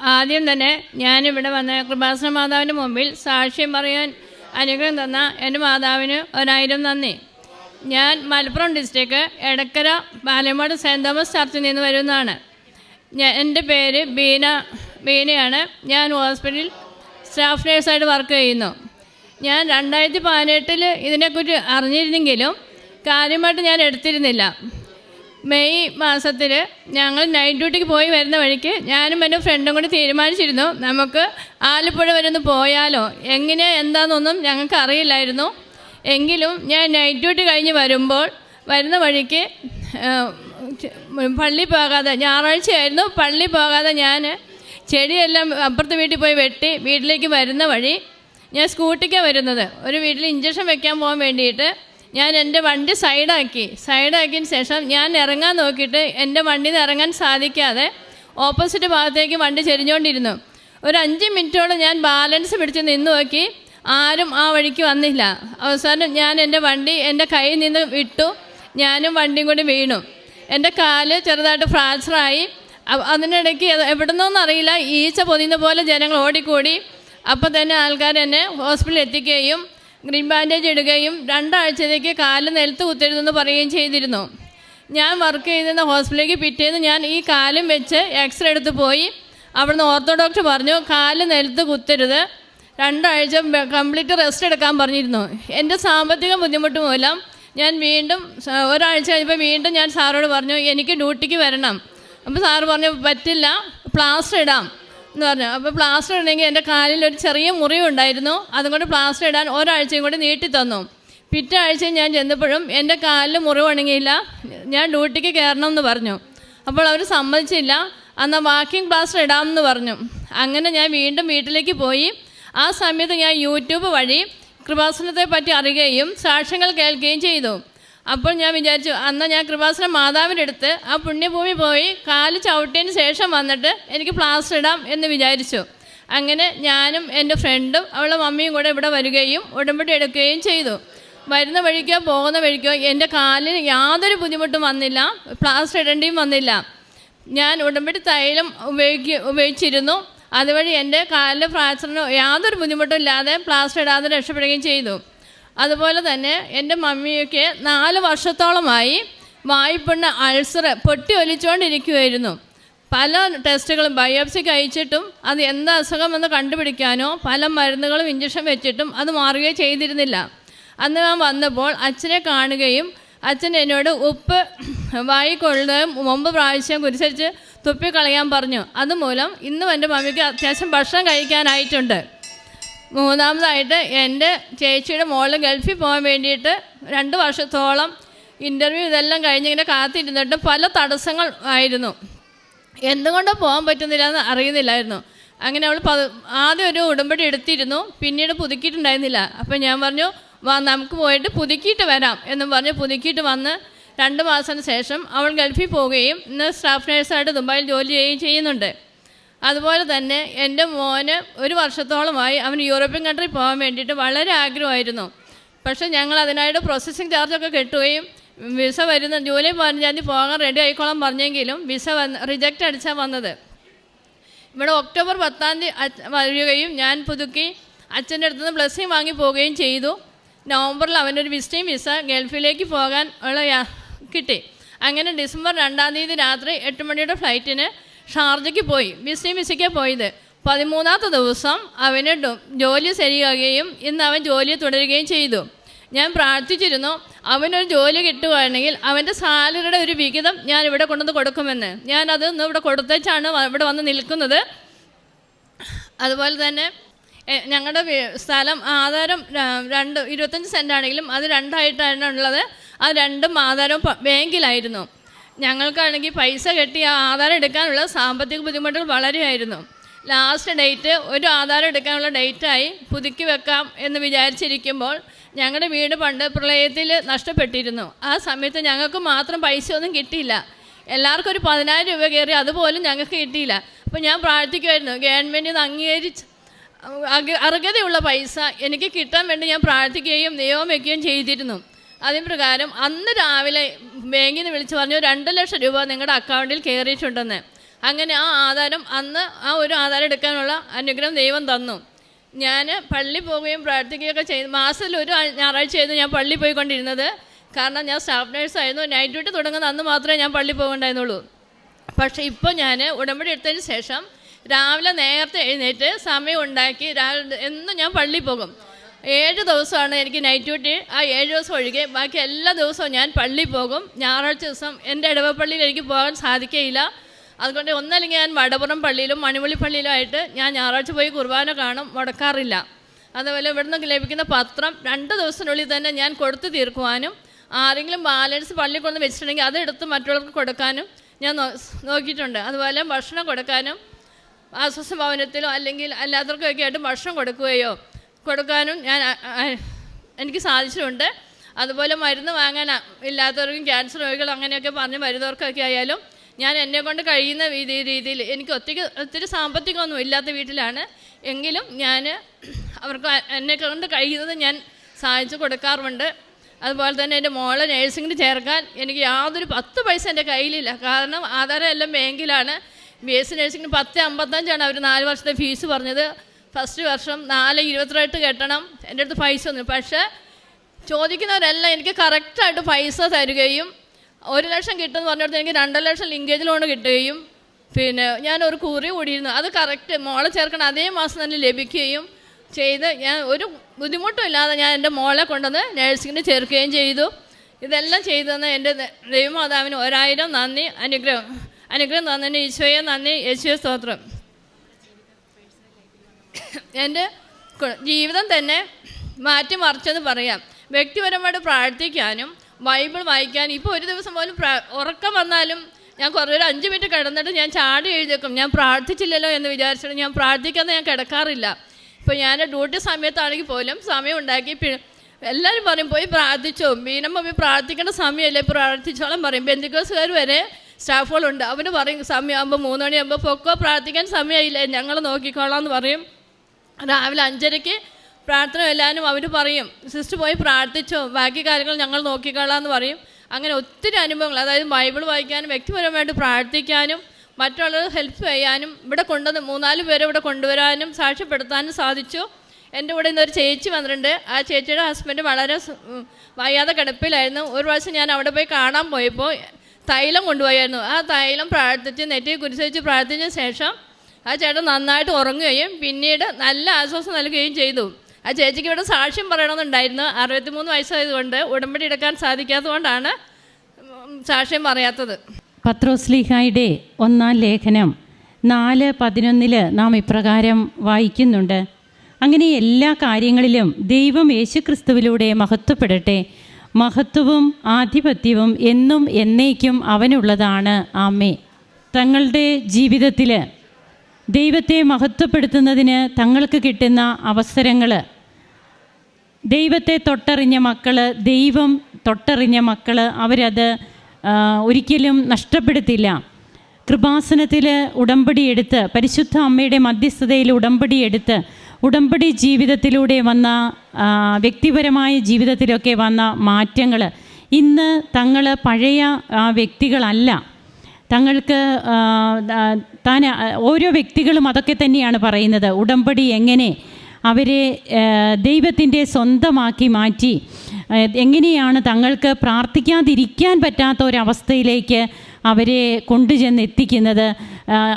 ആദ്യം തന്നെ ഞാനിവിടെ വന്ന കൃപാസന മാതാവിന്റെ മുമ്പിൽ സാക്ഷ്യം പറയാൻ അനുഗ്രഹം തന്ന എന്റെ മാതാവിന് ഒരായിരം നന്ദി. ഞാൻ Malappuram district Edakkara Palakkad Saint Thomas ചർച്ചിൽ നിന്ന് വരുന്നതാണ്. ഞാൻ എന്റെ പേര് ബീന ബീനയാണ്. ഞാൻ ഹോസ്പിറ്റലിൽ സ്റ്റാഫ് നേഴ്സായിട്ട് വർക്ക് ചെയ്യുന്നു. ഞാൻ രണ്ടായിരത്തി പതിനെട്ടിൽ ഇതിനെക്കുറിച്ച് അറിഞ്ഞിരുന്നെങ്കിലും കാര്യമായിട്ട് ഞാൻ എടുത്തിരുന്നില്ല. മെയ് മാസത്തിൽ ഞങ്ങൾ നൈറ്റ് ഡ്യൂട്ടിക്ക് പോയി വരുന്ന വഴിക്ക് ഞാനും എന്റെ ഫ്രണ്ടും കൂടി തീരുമാനിച്ചിരുന്നു. നമുക്ക് ആലപ്പുഴ വരെ ഒന്ന് പോയാലോ? എങ്ങനെ എന്താണെന്നൊന്നും ഞങ്ങൾക്ക് അറിയില്ലായിരുന്നു. എങ്കിലും ഞാൻ നൈറ്റ് ഡ്യൂട്ടി കഴിഞ്ഞ് വരുമ്പോൾ വരുന്ന വഴിക്ക് പള്ളി പോകാതെ ഞായറാഴ്ചയായിരുന്നു പള്ളി പോകാതെ ഞാൻ ചെടിയെല്ലാം അപ്പുറത്തെ വീട്ടിൽ പോയി വെട്ടി വീട്ടിലേക്ക് വരുന്ന വഴി ഞാൻ സ്കൂട്ടിക്കാണ് വരുന്നത്. ഒരു വീട്ടിൽ ഇഞ്ചക്ഷൻ വെക്കാൻ പോകാൻ വേണ്ടിയിട്ട് ഞാൻ എന്റെ വണ്ടി സൈഡാക്കി. സൈഡാക്കിയതിന് ശേഷം ഞാൻ ഇറങ്ങാൻ നോക്കിയിട്ട് എന്റെ വണ്ടിയിൽ നിന്ന് ഇറങ്ങാൻ സാധിക്കാതെ ഓപ്പോസിറ്റ് ഭാഗത്തേക്ക് വണ്ടി ചെരിഞ്ഞുകൊണ്ടിരുന്നു ഒരു അഞ്ച് മിനിറ്റോളം ഞാൻ ബാലൻസ് പിടിച്ച് നിന്ന് നോക്കി ആരും ആ വഴിക്ക് വന്നില്ല. അവസാനം ഞാൻ എന്റെ വണ്ടി എന്റെ കയ്യിൽ നിന്ന് വിട്ടു. ഞാനും വണ്ടിയും കൂടി വീണു. എന്റെ കാൽ ചെറുതായിട്ട് ഫ്രാക്ചറായി. അതിനിടയ്ക്ക് എവിടുന്നോന്നും അറിയില്ല. ഈച്ച പൊതിയുന്ന പോലെ ജനങ്ങൾ ഓടിക്കൂടി. അപ്പോൾ തന്നെ ആൾക്കാർ എന്നെ ഹോസ്പിറ്റലിൽ എത്തിക്കുകയും ഗ്രീൻ ബാൻഡേജ് ഇടുകയും രണ്ടാഴ്ചത്തേക്ക് കാൽ നിലത്ത് കുത്തരുതെന്ന് പറയുകയും ചെയ്തിരുന്നു. ഞാൻ വർക്ക് ചെയ്തിരുന്ന ഹോസ്പിറ്റലിലേക്ക് പിറ്റേന്ന് ഞാൻ ഈ കാലും വെച്ച് എക്സ്റേ എടുത്ത് പോയി. അവിടുന്ന് ഓർത്തോ ഡോക്ടർ പറഞ്ഞു കാൽ നിലത്ത് കുത്തരുത്. രണ്ടാഴ്ച കംപ്ലീറ്റ് റെസ്റ്റ് എടുക്കാൻ പറഞ്ഞിരുന്നു. എന്റെ സാമ്പത്തിക ബുദ്ധിമുട്ട് മൂലം ഞാൻ വീണ്ടും ഒരാഴ്ച കഴിഞ്ഞപ്പോൾ വീണ്ടും ഞാൻ സാറോട് പറഞ്ഞു എനിക്ക് ഡ്യൂട്ടിക്ക് വരണം. അപ്പോൾ സാറ് പറഞ്ഞു പറ്റില്ല പ്ലാസ്റ്റർ ഇടാം. എന്ന് പറഞ്ഞു. അപ്പോൾ പ്ലാസ്റ്റർ ഇടണമെങ്കിൽ എന്റെ കാലിൽ ഒരു ചെറിയ മുറിവുണ്ടായിരുന്നു. അതുകൊണ്ട് പ്ലാസ്റ്റർ ഇടാൻ ഒരാഴ്ചയും കൂടി നീട്ടി തന്നു. പിറ്റേ ആഴ്ച ഞാൻ ചെന്നപ്പോഴും എന്റെ കാലിൽ മുറിവുണങ്ങിയില്ല. ഞാൻ ഡ്യൂട്ടിക്ക് കയറണം എന്ന് പറഞ്ഞു. അപ്പോൾ അവർ സമ്മതിച്ചില്ല. എന്നാൽ വാക്കിംഗ് പ്ലാസ്റ്റർ ഇടാമെന്ന് പറഞ്ഞു. അങ്ങനെ ഞാൻ വീണ്ടും വീട്ടിലേക്ക് പോയി. ആ സമയത്ത് ഞാൻ യൂട്യൂബ് വഴി കൃപാസനത്തെ പറ്റി അറിയുകയും സാക്ഷ്യങ്ങൾ കേൾക്കുകയും ചെയ്തു. അപ്പോൾ ഞാൻ വിചാരിച്ചു അന്ന് ഞാൻ കൃപാസന മാതാവിന്റെ അടുത്ത് ആ പുണ്യഭൂമി പോയി കാൽ ചവിട്ടിയതിന് ശേഷം വന്നിട്ട് എനിക്ക് പ്ലാസ്റ്റർ ഇടാം എന്ന് വിചാരിച്ചു. അങ്ങനെ ഞാനും എന്റെ ഫ്രണ്ടും അവളുടെ മമ്മിയും കൂടെ ഇവിടെ വരികയും ഉടമ്പടി എടുക്കുകയും ചെയ്തു. വരുന്ന വഴിക്കോ പോകുന്ന വഴിക്കോ എന്റെ കാലിന് യാതൊരു ബുദ്ധിമുട്ടും വന്നില്ല പ്ലാസ്റ്റർ ഇടേണ്ടിയും വന്നില്ല. ഞാൻ ഉടമ്പടി തൈലം ഉപയോഗിക്ക ഉപയോഗിച്ചിരുന്നു. അതുവഴി എന്റെ കാലിലെ ഫ്രാക്ചറിന് യാതൊരു ബുദ്ധിമുട്ടും ഇല്ലാതെ പ്ലാസ്റ്റർ ഇടാതെ രക്ഷപ്പെടുകയും ചെയ്തു. അതുപോലെ തന്നെ എന്റെ മമ്മിയൊക്കെ നാല് വർഷത്തോളമായി വായ്പുണ്ണ അൾസർ പൊട്ടി ഒലിച്ചുകൊണ്ടിരിക്കുമായിരുന്നു പല ടെസ്റ്റുകളും ബയോപ്സിക്ക് അയച്ചിട്ടും അത് എന്ത് അസുഖമെന്ന് കണ്ടുപിടിക്കാനോ പല മരുന്നുകളും ഇഞ്ചക്ഷൻ വെച്ചിട്ടും അത് മാറുകയോ ചെയ്തിരുന്നില്ല. അന്ന് ഞാൻ വന്നപ്പോൾ അച്ഛനെ കാണുകയും അച്ഛൻ എന്നോട് ഉപ്പ് വായി കൊള്ളുകയും മുമ്പ് പ്രാവശ്യം കുരിശരിച്ച് തുപ്പിക്കളയാൻ പറഞ്ഞു. അതുമൂലം ഇന്നും എന്റെ മമ്മിക്ക് അത്യാവശ്യം ഭക്ഷണം കഴിക്കാനായിട്ടുണ്ട്. മൂന്നാമതായിട്ട് എന്റെ ചേച്ചിയുടെ മോൾ ഗൾഫിൽ പോകാൻ വേണ്ടിയിട്ട് രണ്ട് വർഷത്തോളം ഇന്റർവ്യൂ ഇതെല്ലാം കഴിഞ്ഞിങ്ങനെ കാത്തിരുന്നിട്ട് പല തടസ്സങ്ങൾ ആയിരുന്നു. എന്തുകൊണ്ട് പോകാൻ പറ്റുന്നില്ല എന്ന് അറിയുന്നില്ലായിരുന്നു. അങ്ങനെ അവൾ ആദ്യം ഒരു ഉടമ്പടി എടുത്തിരുന്നു പിന്നീട് പുതുക്കിയിട്ടുണ്ടായിരുന്നില്ല. അപ്പം ഞാൻ പറഞ്ഞു വാ നമുക്ക് പോയിട്ട് പുതുക്കിയിട്ട് വരാം എന്നും പറഞ്ഞ് പുതുക്കിയിട്ട് വന്ന് രണ്ട് മാസത്തിന് ശേഷം അവൾ ഗൾഫിൽ പോവുകയും ഇന്ന് സ്റ്റാഫ് നേഴ്സായിട്ട് ദുബായിൽ ജോലി ചെയ്യുകയും ചെയ്യുന്നുണ്ട്. അതുപോലെ തന്നെ എന്റെ മോന് ഒരു വർഷത്തോളമായി അവന് യൂറോപ്യൻ കൺട്രി പോകാൻ വേണ്ടിയിട്ട് വളരെ ആഗ്രഹമായിരുന്നു. പക്ഷേ ഞങ്ങൾ അതിനായിട്ട് പ്രോസസ്സിങ് ചാർജൊക്കെ കെട്ടുകയും വിസ വരുന്ന ജൂലൈ പതിനഞ്ചാം തീയതി പോകാൻ റെഡി ആയിക്കോളാൻ പറഞ്ഞെങ്കിലും വിസ വന്ന് റിജക്റ്റ് അടിച്ചാൽ വന്നത്. ഇവിടെ ഒക്ടോബർ പത്താം തീയതി വരികയും ഞാൻ പുതുക്കി അച്ഛന്റെ അടുത്ത് നിന്ന് ബ്ലസ്സിങ് വാങ്ങി പോവുകയും ചെയ്തു. നവംബറിൽ അവനൊരു വിസിറ്റിംഗ് വിസ ഗൾഫിലേക്ക് പോകാൻ ഉള്ള കിട്ടി. അങ്ങനെ ഡിസംബർ രണ്ടാം തീയതി രാത്രി എട്ട് മണിയുടെ ഫ്ലൈറ്റിന് ഷാർജയ്ക്ക് പോയി. മിസ്സി മിസ്സിക്ക് പോയത്. പതിമൂന്നാമത്തെ ദിവസം അവന് ജോലി ശരിയാകുകയും ഇന്ന് അവൻ ജോലി തുടരുകയും ചെയ്തു. ഞാൻ പ്രാർത്ഥിച്ചിരുന്നു അവനൊരു ജോലി കിട്ടുകയാണെങ്കിൽ അവന്റെ സാലറിയുടെ ഒരു വിഹിതം ഞാൻ ഇവിടെ കൊണ്ടുവന്ന് കൊടുക്കുമെന്ന്. ഞാൻ അത് ഇന്ന് ഇവിടെ കൊടുത്തേച്ചാണ് ഇവിടെ വന്ന് നിൽക്കുന്നത്. അതുപോലെ തന്നെ ഞങ്ങളുടെ സ്ഥലം ആധാരം രണ്ട് ഇരുപത്തഞ്ച് സെന്റാണെങ്കിലും അത് രണ്ടായിട്ടാണ് ഉള്ളത്. ആ രണ്ടും ആധാരവും ബാങ്കിലായിരുന്നു. ഞങ്ങൾക്കാണെങ്കിൽ പൈസ കെട്ടി ആ ആധാരം എടുക്കാനുള്ള സാമ്പത്തിക ബുദ്ധിമുട്ടുകൾ വളരെയായിരുന്നു. ലാസ്റ്റ് ഡേറ്റ് ഒരു ആധാരം എടുക്കാനുള്ള ഡേറ്റായി പുതുക്കി വെക്കാം എന്ന് വിചാരിച്ചിരിക്കുമ്പോൾ ഞങ്ങളുടെ വീട് പണ്ട് പ്രളയത്തിൽ നഷ്ടപ്പെട്ടിരുന്നു. ആ സമയത്ത് ഞങ്ങൾക്ക് മാത്രം പൈസ ഒന്നും കിട്ടിയില്ല. എല്ലാവർക്കും ഒരു പതിനായിരം രൂപ കയറി അതുപോലും ഞങ്ങൾക്ക് കിട്ടിയില്ല. അപ്പോൾ ഞാൻ പ്രാർത്ഥിക്കുമായിരുന്നു ഗവൺമെന്റ് ഇത് അംഗീകരിച്ച് അർഹതയുള്ള പൈസ എനിക്ക് കിട്ടാൻ വേണ്ടി ഞാൻ പ്രാർത്ഥിക്കുകയും നിയമം വയ്ക്കുകയും ചെയ്തിരുന്നു. അതിന് പ്രകാരം അന്ന് രാവിലെ ബാങ്കിൽ നിന്ന് വിളിച്ച് പറഞ്ഞു രണ്ട് ലക്ഷം രൂപ നിങ്ങളുടെ അക്കൗണ്ടിൽ കയറിയിട്ടുണ്ടെന്ന് അങ്ങനെ ആ ആധാരം അന്ന് ആ ഒരു ആധാരം എടുക്കാനുള്ള അനുഗ്രഹം ദൈവം തന്നു. ഞാൻ പള്ളി പോവുകയും പ്രാർത്ഥിക്കുകയൊക്കെ ചെയ്തു മാസത്തിൽ ഒരു ഞായറാഴ്ച ഞായറാഴ്ചയായിരുന്നു ഞാൻ പള്ളി പോയിക്കൊണ്ടിരുന്നത്. കാരണം ഞാൻ സ്റ്റാഫ് നേഴ്സായിരുന്നു നൈറ്റ് ഡ്യൂട്ടി തുടങ്ങുന്ന അന്ന് മാത്രമേ ഞാൻ പള്ളി പോകണ്ടായിരുന്നുള്ളൂ. പക്ഷേ ഇപ്പോൾ ഞാൻ ഉടമ്പടി എടുത്തതിന് ശേഷം രാവിലെ നേരത്തെ എഴുന്നേറ്റ് സമയം ഉണ്ടാക്കി രാവിലെ എന്നും ഞാൻ പള്ളി പോകും. ഏഴ് ദിവസമാണ് എനിക്ക് നൈറ്റ് ഡ്യൂട്ടി ആ ഏഴ് ദിവസം ഒഴികെ ബാക്കി എല്ലാ ദിവസവും ഞാൻ പള്ളി പോകും. ഞായറാഴ്ച ദിവസം എന്റെ ഇടവപ്പള്ളിയിൽ എനിക്ക് പോകാൻ സാധിക്കുകയില്ല അതുകൊണ്ട് ഒന്നല്ലെങ്കിൽ ഞാൻ വടപുറം പള്ളിയിലും മണിമുള്ളി പള്ളിയിലുമായിട്ട് ഞാൻ ഞായറാഴ്ച പോയി കുർബാന കാണും മുടക്കാറില്ല. അതുപോലെ ഇവിടുന്ന് ലഭിക്കുന്ന പത്രം രണ്ട് ദിവസത്തിനുള്ളിൽ തന്നെ ഞാൻ കൊടുത്തു തീർക്കുവാനും ആരെങ്കിലും ബാലൻസ് പള്ളി കൊണ്ട് വെച്ചിട്ടുണ്ടെങ്കിൽ അതെടുത്ത് മറ്റുള്ളവർക്ക് കൊടുക്കാനും ഞാൻ നോക്കിയിട്ടുണ്ട്. അതുപോലെ ഭക്ഷണം കൊടുക്കാനും ആശ്വാസ ഭവനത്തിലോ അല്ലെങ്കിൽ അല്ലാത്തവർക്കൊക്കെ ആയിട്ട് ഭക്ഷണം കൊടുക്കുകയോ കൊടുക്കാനും ഞാൻ എനിക്ക് സാധിച്ചിട്ടുണ്ട്. അതുപോലെ മരുന്ന് വാങ്ങാൻ ഇല്ലാത്തവർക്കും ക്യാൻസർ രോഗികൾ അങ്ങനെയൊക്കെ പറഞ്ഞ് വരുന്നവർക്കൊക്കെ ആയാലും ഞാൻ എന്നെ കൊണ്ട് കഴിയുന്ന രീതി രീതിയിൽ എനിക്ക് ഒത്തിരി ഒത്തിരി സാമ്പത്തികമൊന്നും ഇല്ലാത്ത വീട്ടിലാണ്. എങ്കിലും ഞാൻ അവർക്ക് എന്നെ കൊണ്ട് കഴിയുന്നത് ഞാൻ സഹായിച്ചു കൊടുക്കാറുണ്ട് അതുപോലെ തന്നെ എന്റെ മോളെ നേഴ്സിംഗിന് ചേർക്കാൻ എനിക്ക് യാതൊരു പത്ത് പൈസ എന്റെ കയ്യിലില്ല. കാരണം ആധാരം എല്ലാം ബാങ്കിലാണ്. ബി എസ് സി നേഴ്സിംഗിന് പത്ത് അമ്പത്തഞ്ചാണ് അവർ നാല് വർഷത്തെ ഫീസ് പറഞ്ഞത്. ഫസ്റ്റ് വർഷം നാല് ഇരുപത്തിരണ്ട് കെട്ടണം. എന്റെ അടുത്ത് പൈസ ഒന്നും പക്ഷേ ചോദിക്കുന്നവരെല്ലാം എനിക്ക് കറക്റ്റായിട്ട് പൈസ തരികയും ഒരു ലക്ഷം കിട്ടുമെന്ന് പറഞ്ഞിടത്ത് എനിക്ക് രണ്ടര ലക്ഷം ലിങ്കേജ് ലോൺ കിട്ടുകയും പിന്നെ ഞാൻ ഒരു കുറി കൂടിയിരുന്നു. അത് കറക്റ്റ് മോളെ ചേർക്കണം അതേ മാസം തന്നെ ലഭിക്കുകയും ചെയ്ത് ഞാൻ ഒരു ബുദ്ധിമുട്ടും ഇല്ലാതെ ഞാൻ എന്റെ മോളെ കൊണ്ടുവന്ന് നഴ്സിങ്ങിന് ചേർക്കുകയും ചെയ്തു. ഇതെല്ലാം ചെയ്തു തന്ന എന്റെ ദൈവമാതാവിന് ഒരായിരം നന്ദി. അനുഗ്രഹം. അനുഗ്രഹം തന്നതിന് ഈശോയെ നന്ദി. യേശുവെ സ്തോത്രം. എന്റെ ജീവിതം തന്നെ മാറ്റിമറിച്ചെന്ന് പറയാം. വ്യക്തിപരമായിട്ട് പ്രാർത്ഥിക്കാനും ബൈബിൾ വായിക്കാനും ഇപ്പോൾ ഒരു ദിവസം പോലും ഉറക്കം വന്നാലും ഞാൻ കുറേ ഒരു അഞ്ച് മിനിറ്റ് കിടന്നിട്ട് ഞാൻ ചാടി എഴുതിക്കും ഞാൻ പ്രാർത്ഥിച്ചില്ലല്ലോ എന്ന് വിചാരിച്ചിട്ട് ഞാൻ പ്രാർത്ഥിക്കാതെ ഞാൻ കിടക്കാറില്ല. ഇപ്പോൾ ഞാൻ ഡ്യൂട്ടി സമയത്താണെങ്കിൽ പോലും സമയം ഉണ്ടാക്കി എല്ലാവരും പറയും പോയി പ്രാർത്ഥിച്ചോ. മീനമ്മ പോയി പ്രാർത്ഥിക്കേണ്ട സമയമല്ലേ? പ്രാർത്ഥിച്ചോളം പറയും. ബന്ധുക്കോസുകാർ വരെ സ്റ്റാഫുകളുണ്ട്. അവർ പറയും സമയമാകുമ്പോൾ മൂന്ന് മണിയാകുമ്പോൾ പൊക്കോ പ്രാർത്ഥിക്കാൻ സമയമായില്ലേ ഞങ്ങൾ നോക്കിക്കോളാം എന്ന് പറയും. രാവിലെ അഞ്ചരയ്ക്ക് പ്രാർത്ഥന എല്ലാവരും അവർ പറയും. സിസ്റ്റർ പോയി പ്രാർത്ഥിച്ചോ. ബാക്കി കാര്യങ്ങൾ ഞങ്ങൾ നോക്കിക്കൊള്ളാം എന്ന് പറയും. അങ്ങനെ ഒത്തിരി അനുഭവങ്ങൾ. അതായത് ബൈബിൾ വായിക്കാനും വ്യക്തിപരമായിട്ട് പ്രാർത്ഥിക്കാനും മറ്റുള്ളവർ ഹെൽപ്പ് ചെയ്യാനും ഇവിടെ കൊണ്ടുവന്ന് മൂന്നാൽ പേരെ ഇവിടെ കൊണ്ടുവരാനും സാക്ഷ്യപ്പെടുത്താനും സാധിച്ചു. എന്റെ കൂടെ ഇന്നൊരു ചേച്ചി വന്നിട്ടുണ്ട്. ആ ചേച്ചിയുടെ ഹസ്ബൻഡ് വളരെ വയ്യാതെ കിടപ്പിലായിരുന്നു. ഒരു പ്രാവശ്യം ഞാൻ അവിടെ പോയി കാണാൻ പോയപ്പോൾ തൈലം കൊണ്ടുപോയായിരുന്നു. ആ തൈലം പ്രാർത്ഥിച്ച് നെറ്റി കുരിശ് വെച്ച് പ്രാർത്ഥിച്ച ശേഷം ആ ചേട്ടൻ നന്നായിട്ട് ഉറങ്ങുകയും പിന്നീട് നല്ല ആശ്വാസം നൽകുകയും ചെയ്തു. ആ ചേച്ചിക്ക് ഇവിടെ സാക്ഷ്യം പറയണമെന്നുണ്ടായിരുന്നു. അറുപത്തിമൂന്ന് വയസ്സായതുകൊണ്ട് ഉടമ്പടി എടുക്കാൻ സാധിക്കാത്തതുകൊണ്ടാണ് സാക്ഷ്യം പറയാത്തത്. പത്രോസ്ലിഹായുടെ ഒന്നാം ലേഖനം നാല് പതിനൊന്നിൽ നാം ഇപ്രകാരം വായിക്കുന്നുണ്ട്. അങ്ങനെ എല്ലാ കാര്യങ്ങളിലും ദൈവം യേശുക്രിസ്തുവിലൂടെ മഹത്വപ്പെടട്ടെ. മഹത്വവും ആധിപത്യവും എന്നും എന്നേക്കും അവനുള്ളതാണ്. ആമേ തങ്ങളുടെ ജീവിതത്തിൽ ദൈവത്തെ മഹത്വപ്പെടുത്തുന്നതിന് തങ്ങൾക്ക് കിട്ടുന്ന അവസരങ്ങൾ ദൈവത്തെ തൊട്ടറിഞ്ഞ മക്കൾ ദൈവം തൊട്ടറിഞ്ഞ മക്കൾ അവരത് ഒരിക്കലും നഷ്ടപ്പെടുത്തില്ല. കൃപാസനത്തിൽ ഉടമ്പടി എടുത്ത് പരിശുദ്ധ അമ്മയുടെ മധ്യസ്ഥതയിൽ ഉടമ്പടി എടുത്ത് ഉടമ്പടി ജീവിതത്തിലൂടെ വന്ന വ്യക്തിപരമായ ജീവിതത്തിലൊക്കെ വന്ന മാറ്റങ്ങൾ ഇന്ന് തങ്ങൾ പഴയ വ്യക്തികളല്ല. തങ്ങൾക്ക് താൻ ഓരോ വ്യക്തികളും അതൊക്കെ തന്നെയാണ് പറയുന്നത്. ഉടമ്പടി എങ്ങനെ അവരെ ദൈവത്തിന്റെ സ്വന്തമാക്കി മാറ്റി എങ്ങനെയാണ് തങ്ങൾക്ക് പ്രാർത്ഥിക്കാതിരിക്കാൻ പറ്റാത്ത ഒരവസ്ഥയിലേക്ക് അവരെ കൊണ്ടുചെന്ന് എത്തിക്കുന്നത്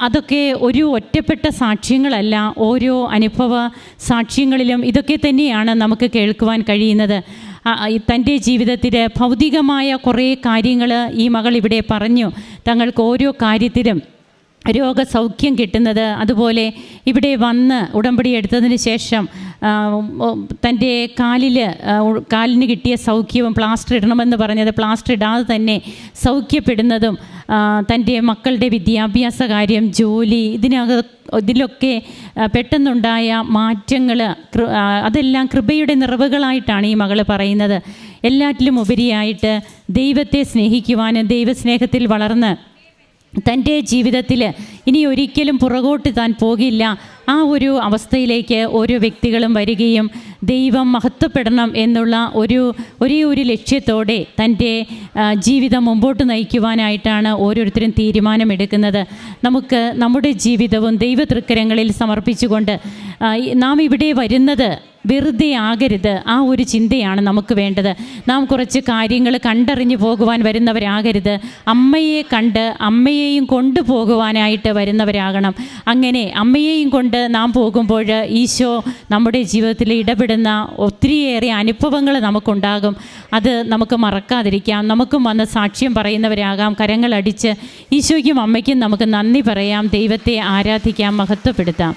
അതൊക്കെ ഒരു ഒറ്റപ്പെട്ട സാക്ഷ്യങ്ങളല്ല ഓരോ അനുഭവ സാക്ഷ്യങ്ങളിലും ഇതൊക്കെ തന്നെയാണ് നമുക്ക് കേൾക്കുവാൻ കഴിയുന്നത്. തന്റെ ജീവിതത്തിൽ ഭൗതികമായ കുറേ കാര്യങ്ങൾ ഈ മകൾ ഇവിടെ പറഞ്ഞു. തങ്ങൾക്ക് ഓരോ കാര്യത്തിലും രോഗസൗഖ്യം കിട്ടുന്നത് അതുപോലെ ഇവിടെ വന്ന് ഉടമ്പടി എടുത്തതിന് ശേഷം തന്റെ കാലിൽ കാലിന് കിട്ടിയ സൗഖ്യവും പ്ലാസ്റ്റർ ഇടണമെന്ന് പറഞ്ഞത് പ്ലാസ്റ്റർ ഇടാതെ തന്നെ സൗഖ്യപ്പെടുന്നതും തന്റെ മക്കളുടെ വിദ്യാഭ്യാസ കാര്യം ജോലി ഇതിനക ഇതിലൊക്കെ പെട്ടെന്നുണ്ടായ മാറ്റങ്ങൾ അതെല്ലാം കൃപയുടെ നിറവുകളായിട്ടാണ് ഈ മകൾ പറയുന്നത്. എല്ലാറ്റിലും ഉപരിയായിട്ട് ദൈവത്തെ സ്നേഹിക്കുവാനും ദൈവസ്നേഹത്തിൽ വളർന്ന് തന്റെ ജീവിതത്തിൽ ഇനി ഒരിക്കലും പുറകോട്ട് താൻ പോകില്ല. ആ ഒരു അവസ്ഥയിലേക്ക് ഓരോ വ്യക്തികളും വരികയും ദൈവം മഹത്വപ്പെടണം എന്നുള്ള ഒരു ഒരേ ഒരു ലക്ഷ്യത്തോടെ തന്റെ ജീവിതം മുമ്പോട്ട് നയിക്കുവാനായിട്ടാണ് ഓരോരുത്തരും തീരുമാനമെടുക്കുന്നത്. നമുക്ക് നമ്മുടെ ജീവിതവും ദൈവതൃക്കരങ്ങളിൽ സമർപ്പിച്ചുകൊണ്ട് നാം ഇവിടെ വരുന്നത് വെറുതെ ആകരുത് ആ ഒരു ചിന്തയാണ് നമുക്ക് വേണ്ടത്. നാം കുറച്ച് കാര്യങ്ങൾ കണ്ടറിഞ്ഞു പോകുവാൻ വരുന്നവരാകരുത്. അമ്മയെ കണ്ട് അമ്മയെയും കൊണ്ടുപോകുവാനായിട്ട് വരുന്നവരാകണം. അങ്ങനെ അമ്മയെയും കൊണ്ട് നാം പോകുമ്പോൾ ഈശോ നമ്മുടെ ജീവിതത്തിൽ ഇടപെടുന്ന ഒത്തിരിയേറെ അനുഭവങ്ങൾ നമുക്കുണ്ടാകും. അത് നമുക്ക് മറക്കാതിരിക്കാം. നമുക്കും വന്ന് സാക്ഷ്യം പറയുന്നവരാകാം. കരങ്ങളടിച്ച് ഈശോയ്ക്കും അമ്മയ്ക്കും നമുക്ക് നന്ദി പറയാം. ദൈവത്തെ ആരാധിക്കാം മഹത്വപ്പെടുത്താം.